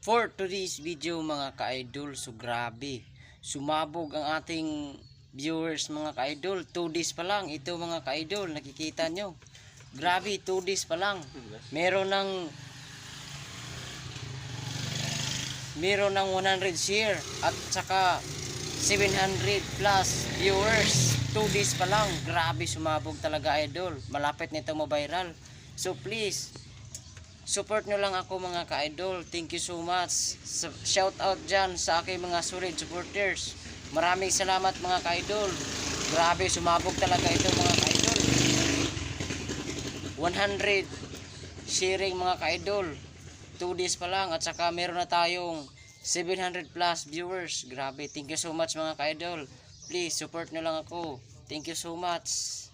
For today's video mga ka-idol, so grabe. Sumabog ang ating viewers mga ka-idol. 2 days pa lang. Ito mga ka-idol, nakikita nyo. Grabe, 2 days pa lang. Meron ng meron ng 100 share at saka 700 plus viewers 2 days pa lang grabe sumabog talaga idol malapit nito ma-viral so please support nyo lang ako mga ka-idol. Thank you so much. Shout out dyan sa aking mga solid supporters. Maraming salamat mga ka-idol. Grabe sumabog talaga ito mga ka-idol. 100 sharing mga ka-idol. 2 days pa lang at saka meron na tayong 700 plus viewers. Grabe thank you so much mga ka-idol. Please support nyo lang ako. Thank you so much